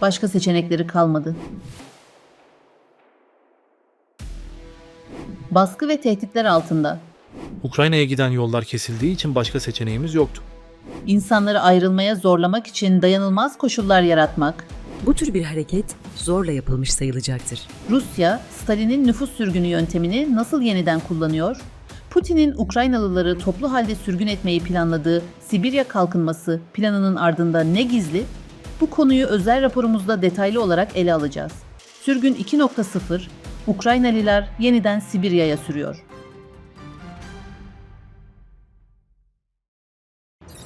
Başka seçenekleri kalmadı. Baskı ve tehditler altında Ukrayna'ya giden yollar kesildiği için başka seçeneğimiz yoktu. insanları ayrılmaya zorlamak için dayanılmaz koşullar yaratmak, Bu tür bir hareket zorla yapılmış sayılacaktır. Rusya, Stalin'in nüfus sürgünü yöntemini nasıl yeniden kullanıyor? Putin'in Ukraynalıları toplu halde sürgün etmeyi planladığı Sibirya kalkınması planının ardında ne gizli? Bu konuyu özel raporumuzda detaylı olarak ele alacağız. Sürgün 2.0, Ukraynalılar yeniden Sibirya'ya sürüyor.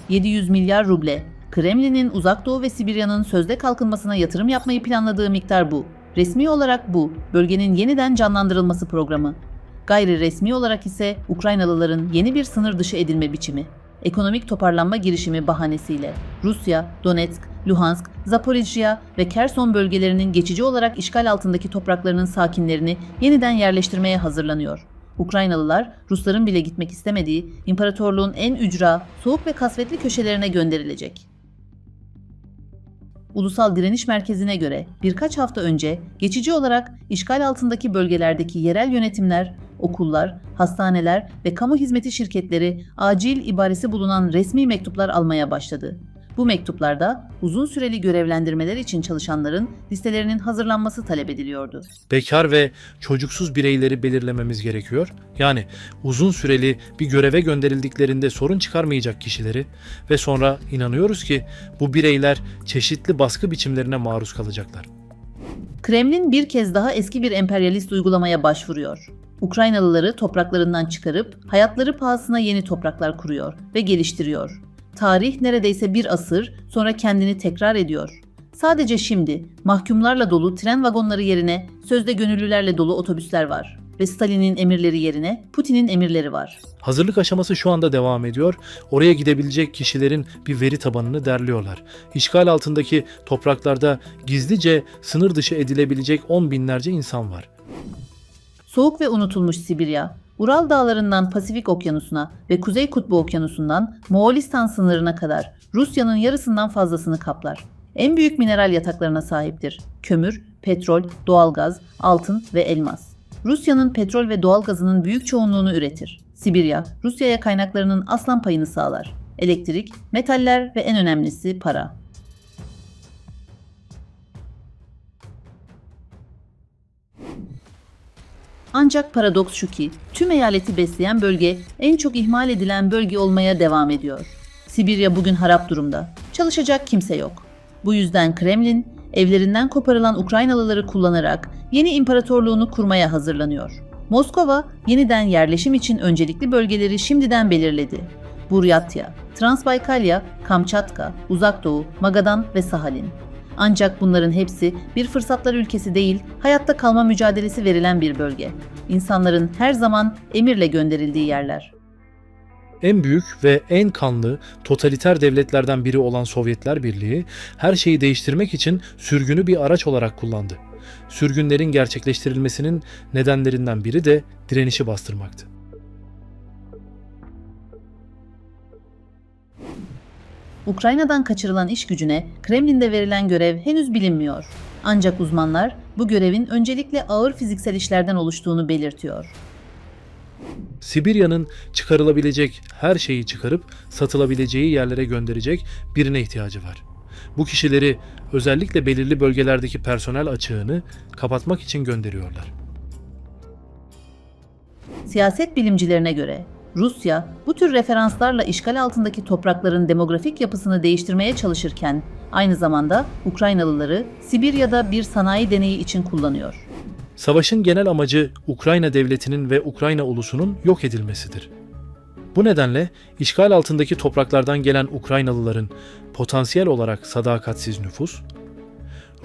700 milyar ruble. Kremlin'in Uzak Doğu ve Sibirya'nın sözde kalkınmasına yatırım yapmayı planladığı miktar bu. Resmi olarak bu, bölgenin yeniden canlandırılması programı. Gayri resmi olarak ise Ukraynalıların yeni bir sınır dışı edilme biçimi. Ekonomik toparlanma girişimi bahanesiyle Rusya, Donetsk, Luhansk, Zaporijya ve Kerson bölgelerinin geçici olarak işgal altındaki topraklarının sakinlerini yeniden yerleştirmeye hazırlanıyor. Ukraynalılar Rusların bile gitmek istemediği imparatorluğun en ücra, soğuk ve kasvetli köşelerine gönderilecek. Ulusal Direniş Merkezi'ne göre birkaç hafta önce geçici olarak işgal altındaki bölgelerdeki yerel yönetimler, okullar, hastaneler ve kamu hizmeti şirketleri acil ibaresi bulunan resmi mektuplar almaya başladı. Bu mektuplarda uzun süreli görevlendirmeler için çalışanların listelerinin hazırlanması talep ediliyordu. Bekar ve çocuksuz bireyleri belirlememiz gerekiyor. Yani uzun süreli bir göreve gönderildiklerinde sorun çıkarmayacak kişileri ve sonra inanıyoruz ki bu bireyler çeşitli baskı biçimlerine maruz kalacaklar. Kremlin bir kez daha eski bir emperyalist uygulamaya başvuruyor. Ukraynalıları topraklarından çıkarıp hayatları pahasına yeni topraklar kuruyor ve geliştiriyor. Tarih neredeyse bir asır sonra kendini tekrar ediyor. Sadece şimdi mahkumlarla dolu tren vagonları yerine sözde gönüllülerle dolu otobüsler var ve Stalin'in emirleri yerine Putin'in emirleri var. Hazırlık aşaması şu anda devam ediyor. Oraya gidebilecek kişilerin bir veri tabanını derliyorlar. İşgal altındaki topraklarda gizlice sınır dışı edilebilecek on binlerce insan var. Soğuk ve unutulmuş Sibirya, Ural Dağları'ndan Pasifik Okyanusu'na ve Kuzey Kutbu Okyanusu'ndan Moğolistan sınırına kadar Rusya'nın yarısından fazlasını kaplar. En büyük mineral yataklarına sahiptir. Kömür, petrol, doğalgaz, altın ve elmas. Rusya'nın petrol ve doğalgazının büyük çoğunluğunu üretir. Sibirya, Rusya'ya kaynaklarının aslan payını sağlar. Elektrik, metaller ve en önemlisi para. Ancak paradoks şu ki tüm eyaleti besleyen bölge en çok ihmal edilen bölge olmaya devam ediyor. Sibirya bugün harap durumda. Çalışacak kimse yok. Bu yüzden Kremlin evlerinden koparılan Ukraynalıları kullanarak yeni imparatorluğunu kurmaya hazırlanıyor. Moskova yeniden yerleşim için öncelikli bölgeleri şimdiden belirledi. Buryatya, Transbaykalya, Kamçatka, Uzak Doğu, Magadan ve Sahalin. Ancak bunların hepsi bir fırsatlar ülkesi değil, hayatta kalma mücadelesi verilen bir bölge. İnsanların her zaman emirle gönderildiği yerler. En büyük ve en kanlı totaliter devletlerden biri olan Sovyetler Birliği her şeyi değiştirmek için sürgünü bir araç olarak kullandı. Sürgünlerin gerçekleştirilmesinin nedenlerinden biri de direnişi bastırmaktı. Ukrayna'dan kaçırılan iş gücüne Kremlin'de verilen görev henüz bilinmiyor. Ancak uzmanlar bu görevin öncelikle ağır fiziksel işlerden oluştuğunu belirtiyor. Sibirya'nın çıkarılabilecek her şeyi çıkarıp satılabileceği yerlere gönderecek birine ihtiyacı var. Bu kişileri özellikle belirli bölgelerdeki personel açığını kapatmak için gönderiyorlar. Siyaset bilimcilerine göre Rusya bu tür referanslarla işgal altındaki toprakların demografik yapısını değiştirmeye çalışırken aynı zamanda Ukraynalıları Sibirya'da bir sanayi deneyi için kullanıyor. Savaşın genel amacı Ukrayna devletinin ve Ukrayna ulusunun yok edilmesidir. Bu nedenle işgal altındaki topraklardan gelen Ukraynalıların potansiyel olarak sadakatsiz nüfus,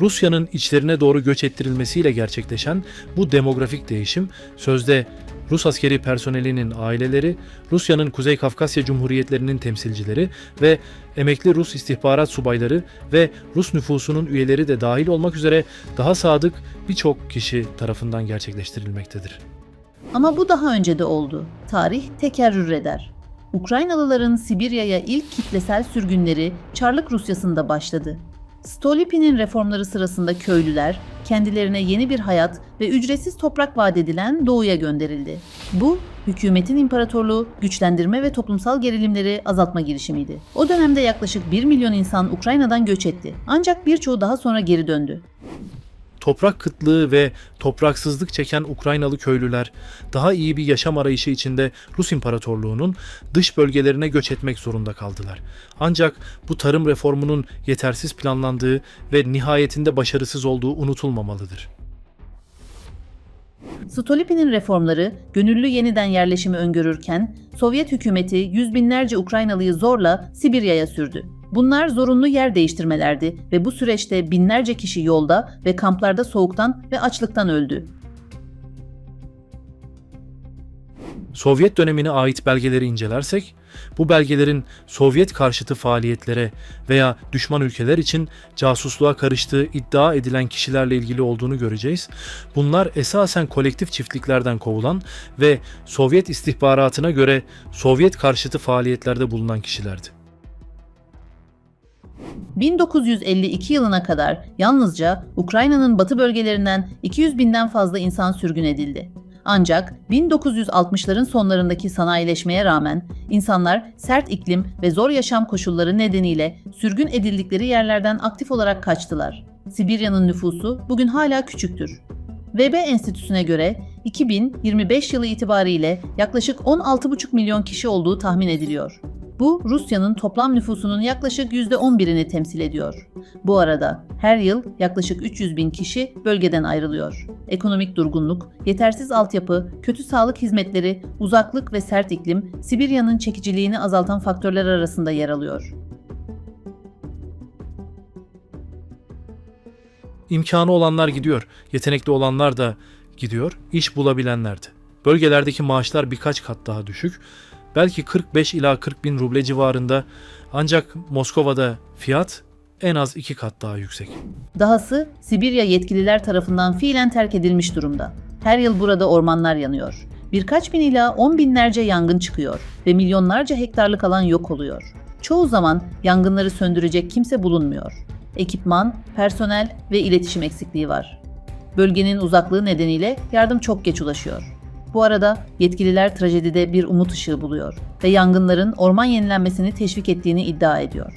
Rusya'nın içlerine doğru göç ettirilmesiyle gerçekleşen bu demografik değişim sözde Rus askeri personelinin aileleri, Rusya'nın Kuzey Kafkasya Cumhuriyetlerinin temsilcileri ve emekli Rus istihbarat subayları ve Rus nüfusunun üyeleri de dahil olmak üzere daha sadık birçok kişi tarafından gerçekleştirilmektedir. Ama bu daha önce de oldu. Tarih tekerrür eder. Ukraynalıların Sibirya'ya ilk kitlesel sürgünleri Çarlık Rusyası'nda başladı. Stolypin'in reformları sırasında köylüler kendilerine yeni bir hayat ve ücretsiz toprak vaat edilen doğuya gönderildi. Bu, hükümetin imparatorluğu güçlendirme ve toplumsal gerilimleri azaltma girişimiydi. O dönemde yaklaşık 1 milyon insan Ukrayna'dan göç etti. Ancak birçoğu daha sonra geri döndü. Toprak kıtlığı ve topraksızlık çeken Ukraynalı köylüler daha iyi bir yaşam arayışı içinde Rus İmparatorluğu'nun dış bölgelerine göç etmek zorunda kaldılar. Ancak bu tarım reformunun yetersiz planlandığı ve nihayetinde başarısız olduğu unutulmamalıdır. Stolypin'in reformları gönüllü yeniden yerleşimi öngörürken Sovyet hükümeti yüz binlerce Ukraynalıyı zorla Sibirya'ya sürdü. Bunlar zorunlu yer değiştirmelerdi ve bu süreçte binlerce kişi yolda ve kamplarda soğuktan ve açlıktan öldü. Sovyet dönemine ait belgeleri incelersek, bu belgelerin Sovyet karşıtı faaliyetlere veya düşman ülkeler için casusluğa karıştığı iddia edilen kişilerle ilgili olduğunu göreceğiz. Bunlar esasen kolektif çiftliklerden kovulan ve Sovyet istihbaratına göre Sovyet karşıtı faaliyetlerde bulunan kişilerdi. 1952 yılına kadar yalnızca Ukrayna'nın batı bölgelerinden 200 binden fazla insan sürgün edildi. Ancak 1960'ların sonlarındaki sanayileşmeye rağmen insanlar sert iklim ve zor yaşam koşulları nedeniyle sürgün edildikleri yerlerden aktif olarak kaçtılar. Sibirya'nın nüfusu bugün hala küçüktür. VB Enstitüsü'ne göre 2025 yılı itibariyle yaklaşık 16,5 milyon kişi olduğu tahmin ediliyor. Bu Rusya'nın toplam nüfusunun yaklaşık %11'ini temsil ediyor. Bu arada her yıl yaklaşık 300 bin kişi bölgeden ayrılıyor. Ekonomik durgunluk, yetersiz altyapı, kötü sağlık hizmetleri, uzaklık ve sert iklim Sibirya'nın çekiciliğini azaltan faktörler arasında yer alıyor. İmkanı olanlar gidiyor, yetenekli olanlar da gidiyor, iş bulabilenler de. Bölgelerdeki maaşlar birkaç kat daha düşük, belki 45 ila 40 bin ruble civarında ancak Moskova'da fiyat en az iki kat daha yüksek. Dahası Sibirya yetkililer tarafından fiilen terk edilmiş durumda. Her yıl burada ormanlar yanıyor. Birkaç bin ila on binlerce yangın çıkıyor ve milyonlarca hektarlık alan yok oluyor. Çoğu zaman yangınları söndürecek kimse bulunmuyor. Ekipman, personel ve iletişim eksikliği var. Bölgenin uzaklığı nedeniyle yardım çok geç ulaşıyor. Bu arada yetkililer trajedide bir umut ışığı buluyor ve yangınların orman yenilenmesini teşvik ettiğini iddia ediyor.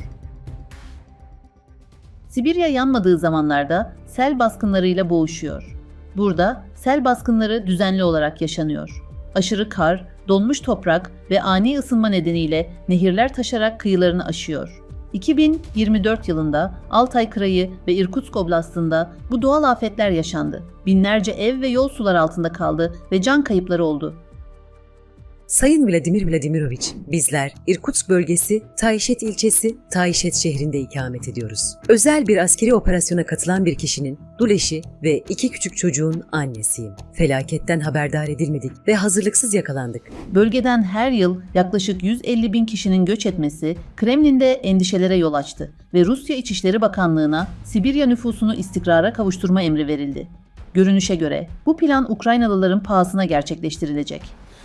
Sibirya yanmadığı zamanlarda sel baskınlarıyla boğuşuyor. Burada sel baskınları düzenli olarak yaşanıyor. Aşırı kar, donmuş toprak ve ani ısınma nedeniyle nehirler taşarak kıyılarını aşıyor. 2024 yılında Altay Kırayı ve Irkutsk Oblast'ında bu doğal afetler yaşandı. Binlerce ev ve yol sular altında kaldı ve can kayıpları oldu. Sayın Vladimir Vladimirovich, bizler Irkutsk bölgesi Tayşet ilçesi Tayşet şehrinde ikamet ediyoruz. Özel bir askeri operasyona katılan bir kişinin dul eşi ve iki küçük çocuğun annesiyim. Felaketten haberdar edilmedik ve hazırlıksız yakalandık. Bölgeden her yıl yaklaşık 150 bin kişinin göç etmesi Kremlin'de endişelere yol açtı ve Rusya İçişleri Bakanlığı'na Sibirya nüfusunu istikrara kavuşturma emri verildi. Görünüşe göre bu plan Ukraynalıların pahasına gerçekleştirilecek.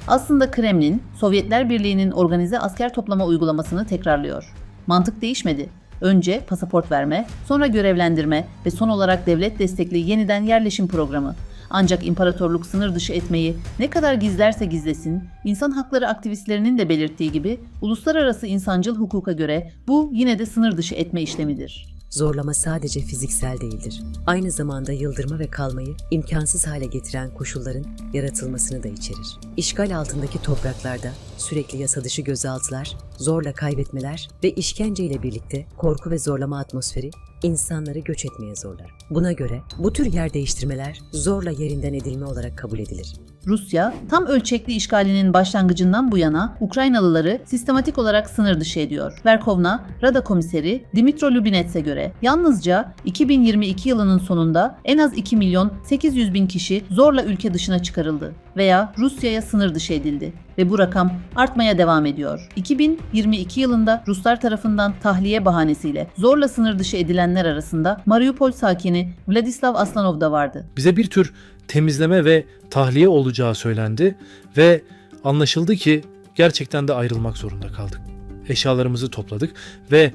Aslında Kremlin, Sovyetler Birliği'nin organize asker toplama uygulamasını tekrarlıyor. Mantık değişmedi. Önce pasaport verme, sonra görevlendirme ve son olarak devlet destekli yeniden yerleşim programı. Ancak imparatorluk sınır dışı etmeyi ne kadar gizlerse gizlesin, insan hakları aktivistlerinin de belirttiği gibi uluslararası insancıl hukuka göre bu yine de sınır dışı etme işlemidir. Zorlama sadece fiziksel değildir. Aynı zamanda yıldırma ve kalmayı imkansız hale getiren koşulların yaratılmasını da içerir. İşgal altındaki topraklarda sürekli yasa dışı gözaltılar, zorla kaybetmeler ve işkence ile birlikte korku ve zorlama atmosferi insanları göç etmeye zorlar. Buna göre bu tür yer değiştirmeler zorla yerinden edilme olarak kabul edilir. Rusya, tam ölçekli işgalinin başlangıcından bu yana Ukraynalıları sistematik olarak sınır dışı ediyor. Verkovna, Rada Komiseri Dimitro Lubinets'e göre yalnızca 2022 yılının sonunda en az 2 milyon 800 bin kişi zorla ülke dışına çıkarıldı veya Rusya'ya sınır dışı edildi ve bu rakam artmaya devam ediyor. 2022 yılında Ruslar tarafından tahliye bahanesiyle zorla sınır dışı edilenler arasında Mariupol sakini Vladislav Aslanov da vardı. Bize bir tür temizleme ve tahliye olacağı söylendi ve anlaşıldı ki gerçekten de ayrılmak zorunda kaldık. Eşyalarımızı topladık ve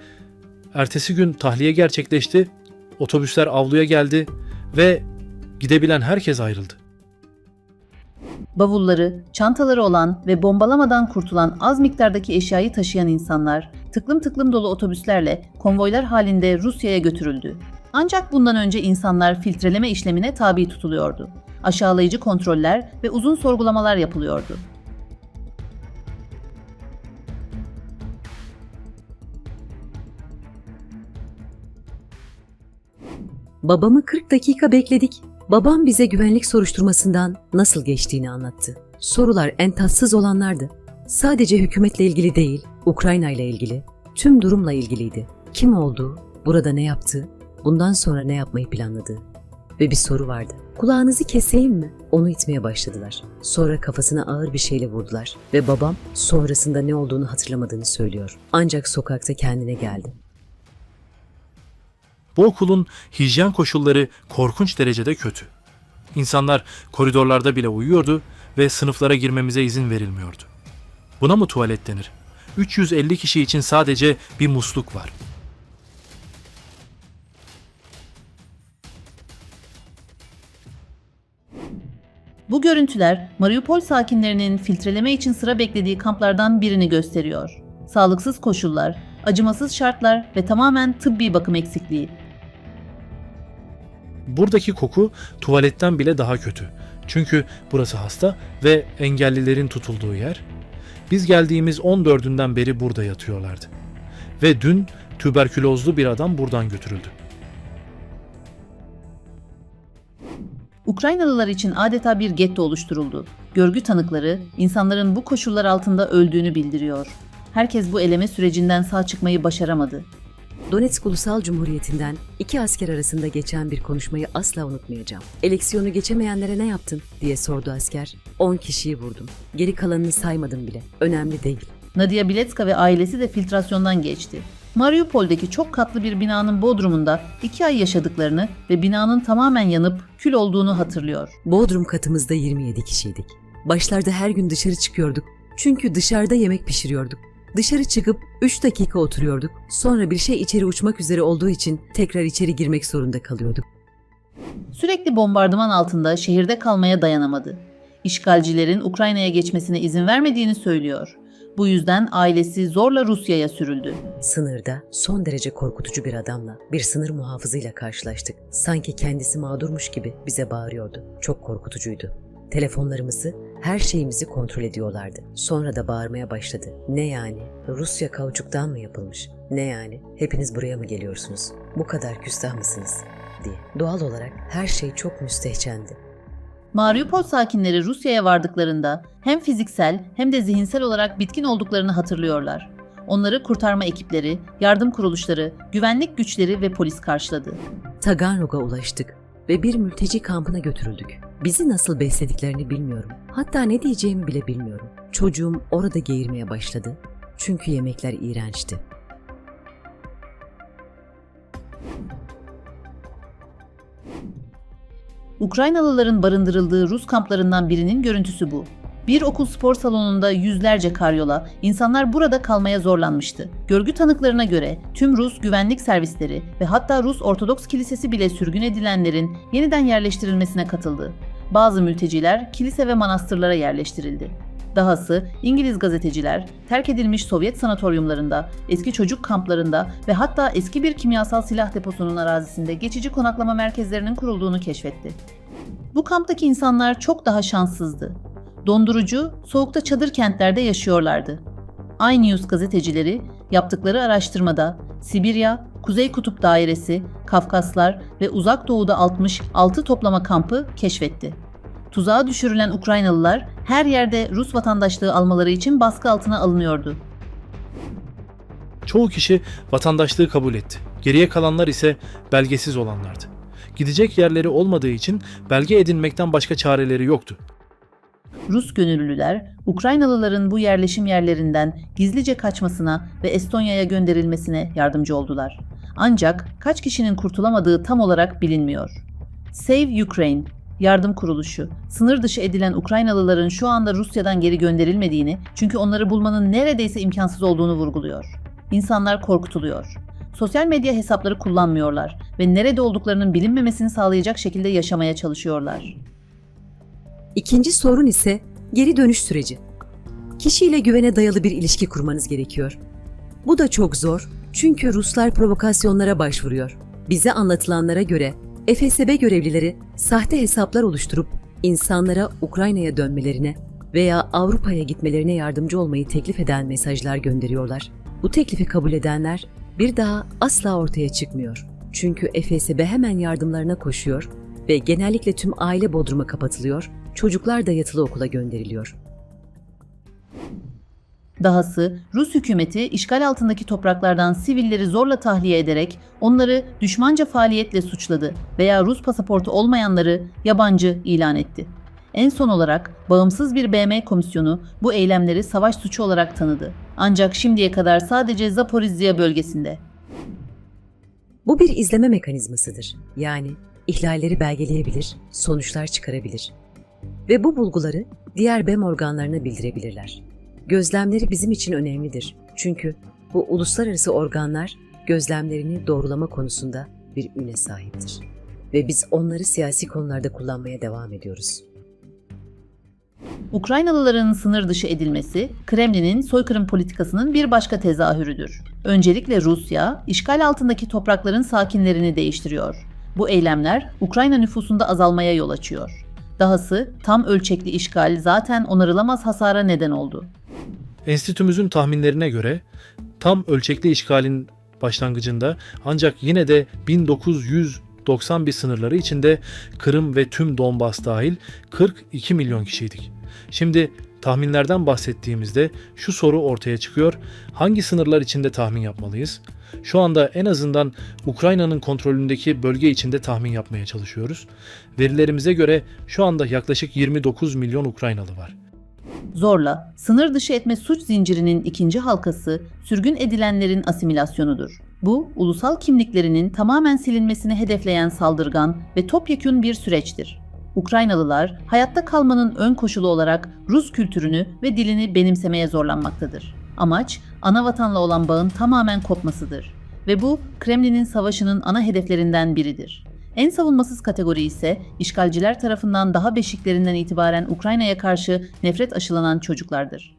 ertesi gün tahliye gerçekleşti Otobüsler avluya geldi ve gidebilen herkes ayrıldı. Bavulları, çantaları olan ve bombalamadan kurtulan az miktardaki eşyayı taşıyan insanlar tıklım tıklım dolu otobüslerle konvoylar halinde Rusya'ya götürüldü. Ancak bundan önce insanlar filtreleme işlemine tabi tutuluyordu. Aşağılayıcı kontroller ve uzun sorgulamalar yapılıyordu. Babamı 40 dakika bekledik. Babam bize güvenlik soruşturmasından nasıl geçtiğini anlattı. Sorular en tatsız olanlardı. Sadece hükümetle ilgili değil, Ukrayna ile ilgili, tüm durumla ilgiliydi. Kim olduğu, burada ne yaptığı, bundan sonra ne yapmayı planladığı. Ve bir soru vardı. Kulağınızı keseyim mi? Onu itmeye başladılar. Sonra kafasına ağır bir şeyle vurdular ve babam sonrasında ne olduğunu hatırlamadığını söylüyor. Ancak sokakta kendine geldi. Bu okulun hijyen koşulları korkunç derecede kötü. İnsanlar koridorlarda bile uyuyordu ve sınıflara girmemize izin verilmiyordu. Buna mı tuvalet denir? 350 kişi için sadece bir musluk var. Bu görüntüler Mariupol sakinlerinin filtreleme için sıra beklediği kamplardan birini gösteriyor. Sağlıksız koşullar, acımasız şartlar ve tamamen tıbbi bakım eksikliği. Buradaki koku tuvaletten bile daha kötü. Çünkü burası hasta ve engellilerin tutulduğu yer. Biz geldiğimiz 14'ünden beri burada yatıyorlardı. Ve dün tüberkülozlu bir adam buradan götürüldü. Ukraynalılar için adeta bir getto oluşturuldu. Görgü tanıkları insanların bu koşullar altında öldüğünü bildiriyor. Herkes bu eleme sürecinden sağ çıkmayı başaramadı. Donetsk Ulusal Cumhuriyeti'nden iki asker arasında geçen bir konuşmayı asla unutmayacağım. Eleksiyonu geçemeyenlere ne yaptın diye sordu asker. 10 kişiyi vurdum. Geri kalanını saymadım bile. Önemli değil. Nadia Biletska ve ailesi de filtrasyondan geçti. Mariupol'deki çok katlı bir binanın bodrumunda iki ay yaşadıklarını ve binanın tamamen yanıp kül olduğunu hatırlıyor. Bodrum katımızda 27 kişiydik. Başlarda her gün dışarı çıkıyorduk. Çünkü dışarıda yemek pişiriyorduk. Dışarı çıkıp 3 dakika oturuyorduk. Sonra bir şey içeri uçmak üzere olduğu için tekrar içeri girmek zorunda kalıyorduk. Sürekli bombardıman altında şehirde kalmaya dayanamadı. İşgalcilerin Ukrayna'ya geçmesine izin vermediğini söylüyor. Bu yüzden ailesi zorla Rusya'ya sürüldü. Sınırda son derece korkutucu bir adamla, bir sınır muhafızıyla karşılaştık. Sanki kendisi mağdurmuş gibi bize bağırıyordu. Çok korkutucuydu. Telefonlarımızı, her şeyimizi kontrol ediyorlardı. Sonra da bağırmaya başladı. Ne yani? Rusya kauçuktan mı yapılmış? Ne yani? Hepiniz buraya mı geliyorsunuz? Bu kadar küstah mısınız? diye. Doğal olarak her şey çok müstehcendi. Mariupol sakinleri Rusya'ya vardıklarında hem fiziksel hem de zihinsel olarak bitkin olduklarını hatırlıyorlar. Onları kurtarma ekipleri, yardım kuruluşları, güvenlik güçleri ve polis karşıladı. Taganrog'a ulaştık ve bir mülteci kampına götürüldük. Bizi nasıl beslediklerini bilmiyorum. Hatta ne diyeceğimi bile bilmiyorum. Çocuğum orada geğirmeye başladı. Çünkü yemekler iğrençti. Ukraynalıların barındırıldığı Rus kamplarından birinin görüntüsü bu. Bir okul spor salonunda yüzlerce karyola, insanlar burada kalmaya zorlanmıştı. Görgü tanıklarına göre tüm Rus güvenlik servisleri ve hatta Rus Ortodoks Kilisesi bile sürgün edilenlerin yeniden yerleştirilmesine katıldı. Bazı mülteciler kilise ve manastırlara yerleştirildi. Dahası İngiliz gazeteciler terk edilmiş Sovyet sanatoryumlarında, eski çocuk kamplarında ve hatta eski bir kimyasal silah deposunun arazisinde geçici konaklama merkezlerinin kurulduğunu keşfetti. Bu kamptaki insanlar çok daha şanssızdı. Dondurucu, soğukta çadır kentlerde yaşıyorlardı. iNews gazetecileri yaptıkları araştırmada Sibirya, Kuzey Kutup Dairesi, Kafkaslar ve Uzak Doğu'da 66 toplama kampı keşfetti. Tuzağa düşürülen Ukraynalılar her yerde Rus vatandaşlığı almaları için baskı altına alınıyordu. Çoğu kişi vatandaşlığı kabul etti. Geriye kalanlar ise belgesiz olanlardı. Gidecek yerleri olmadığı için belge edinmekten başka çareleri yoktu. Rus gönüllüler, Ukraynalıların bu yerleşim yerlerinden gizlice kaçmasına ve Estonya'ya gönderilmesine yardımcı oldular. Ancak kaç kişinin kurtulamadığı tam olarak bilinmiyor. Save Ukraine, yardım kuruluşu, sınır dışı edilen Ukraynalıların şu anda Rusya'dan geri gönderilmediğini çünkü onları bulmanın neredeyse imkansız olduğunu vurguluyor. İnsanlar korkutuluyor. sosyal medya hesapları kullanmıyorlar ve nerede olduklarının bilinmemesini sağlayacak şekilde yaşamaya çalışıyorlar. İkinci sorun ise geri dönüş süreci. Kişiyle güvene dayalı bir ilişki kurmanız gerekiyor. Bu da çok zor çünkü Ruslar provokasyonlara başvuruyor. Bize anlatılanlara göre FSB görevlileri sahte hesaplar oluşturup insanlara Ukrayna'ya dönmelerine veya Avrupa'ya gitmelerine yardımcı olmayı teklif eden mesajlar gönderiyorlar. Bu teklifi kabul edenler bir daha asla ortaya çıkmıyor. Çünkü FSB hemen yardımlarına koşuyor ve genellikle tüm aile bodruma kapatılıyor, çocuklar da yatılı okula gönderiliyor. Dahası Rus hükümeti işgal altındaki topraklardan sivilleri zorla tahliye ederek onları düşmanca faaliyetle suçladı veya Rus pasaportu olmayanları yabancı ilan etti. En son olarak bağımsız bir BM komisyonu bu eylemleri savaş suçu olarak tanıdı. Ancak şimdiye kadar sadece Zaporizya bölgesinde. Bu bir izleme mekanizmasıdır. Yani ihlalleri belgeleyebilir, sonuçlar çıkarabilir. Ve bu bulguları diğer BEM organlarına bildirebilirler. Gözlemleri bizim için önemlidir. Çünkü bu uluslararası organlar gözlemlerini doğrulama konusunda bir üne sahiptir. Ve biz onları siyasi konularda kullanmaya devam ediyoruz. Ukraynalıların sınır dışı edilmesi, Kremlin'in soykırım politikasının bir başka tezahürüdür. Öncelikle Rusya, işgal altındaki toprakların sakinlerini değiştiriyor. Bu eylemler Ukrayna nüfusunda azalmaya yol açıyor. Dahası tam ölçekli işgal zaten onarılamaz hasara neden oldu. Enstitümüzün tahminlerine göre tam ölçekli işgalin başlangıcında ancak yine de 1991 sınırları içinde Kırım ve tüm Donbas dahil 42 milyon kişiydik. Şimdi tahminlerden bahsettiğimizde şu soru ortaya çıkıyor. Hangi sınırlar içinde tahmin yapmalıyız? Şu anda en azından Ukrayna'nın kontrolündeki bölge içinde tahmin yapmaya çalışıyoruz. Verilerimize göre şu anda yaklaşık 29 milyon Ukraynalı var. Zorla, sınır dışı etme suç zincirinin ikinci halkası sürgün edilenlerin asimilasyonudur. Bu, ulusal kimliklerinin tamamen silinmesini hedefleyen saldırgan ve topyekün bir süreçtir. Ukraynalılar hayatta kalmanın ön koşulu olarak Rus kültürünü ve dilini benimsemeye zorlanmaktadır. Amaç ana vatanla olan bağın tamamen kopmasıdır ve bu Kremlin'in savaşının ana hedeflerinden biridir. En savunmasız kategori ise işgalciler tarafından daha beşiklerinden itibaren Ukrayna'ya karşı nefret aşılanan çocuklardır.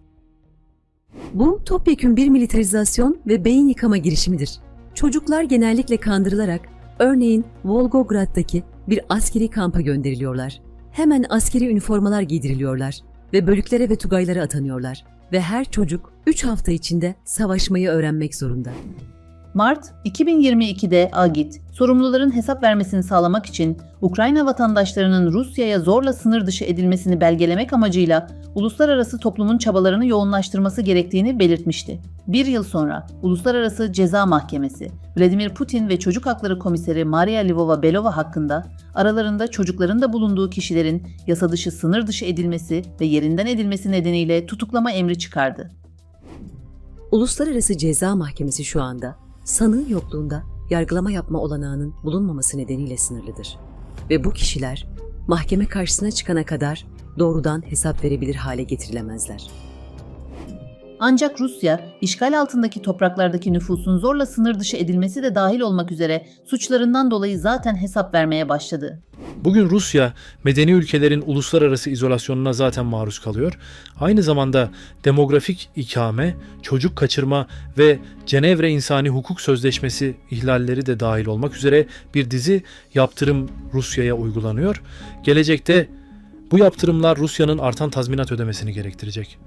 Bu topyekün bir militarizasyon ve beyin yıkama girişimidir. Çocuklar genellikle kandırılarak, örneğin Volgograd'daki bir askeri kampa gönderiliyorlar. Hemen askeri üniformalar giydiriliyorlar ve bölüklere ve tugaylara atanıyorlar. Ve her çocuk 3 hafta içinde savaşmayı öğrenmek zorunda. Mart 2022'de Agit, sorumluların hesap vermesini sağlamak için Ukrayna vatandaşlarının Rusya'ya zorla sınır dışı edilmesini belgelemek amacıyla uluslararası toplumun çabalarını yoğunlaştırması gerektiğini belirtmişti. Bir yıl sonra Uluslararası Ceza Mahkemesi, Vladimir Putin ve Çocuk Hakları Komiseri Maria Lvova-Belova hakkında aralarında çocukların da bulunduğu kişilerin yasa dışı sınır dışı edilmesi ve yerinden edilmesi nedeniyle tutuklama emri çıkardı. Uluslararası Ceza Mahkemesi şu anda sanığı yokluğunda yargılama yapma olanağının bulunmaması nedeniyle sınırlıdır. Ve bu kişiler mahkeme karşısına çıkana kadar doğrudan hesap verebilir hale getirilemezler. Ancak Rusya, işgal altındaki topraklardaki nüfusun zorla sınır dışı edilmesi de dahil olmak üzere suçlarından dolayı zaten hesap vermeye başladı. Bugün Rusya medeni ülkelerin uluslararası izolasyonuna zaten maruz kalıyor. Aynı zamanda demografik ikame, çocuk kaçırma ve Cenevre İnsani Hukuk Sözleşmesi ihlalleri de dahil olmak üzere bir dizi yaptırım Rusya'ya uygulanıyor. Gelecekte bu yaptırımlar Rusya'nın artan tazminat ödemesini gerektirecek.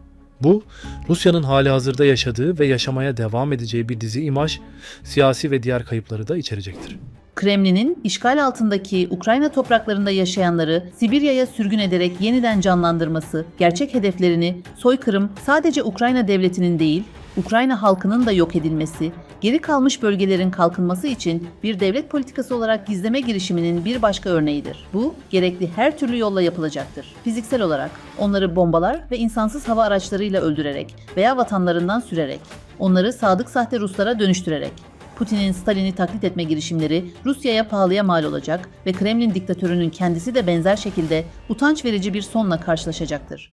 Bu, Rusya'nın hali hazırda yaşadığı ve yaşamaya devam edeceği bir dizi imaj, siyasi ve diğer kayıpları da içerecektir. Kremlin'in işgal altındaki Ukrayna topraklarında yaşayanları Sibirya'ya sürgün ederek yeniden canlandırması, gerçek hedeflerini soykırım sadece Ukrayna devletinin değil, Ukrayna halkının da yok edilmesi, geri kalmış bölgelerin kalkınması için bir devlet politikası olarak gizleme girişiminin bir başka örneğidir. Bu, gerekli her türlü yolla yapılacaktır. Fiziksel olarak onları bombalar ve insansız hava araçlarıyla öldürerek veya vatanlarından sürerek, onları sadık sahte Ruslara dönüştürerek, Putin'in Stalin'i taklit etme girişimleri Rusya'ya pahalıya mal olacak ve Kremlin diktatörünün kendisi de benzer şekilde utanç verici bir sonla karşılaşacaktır.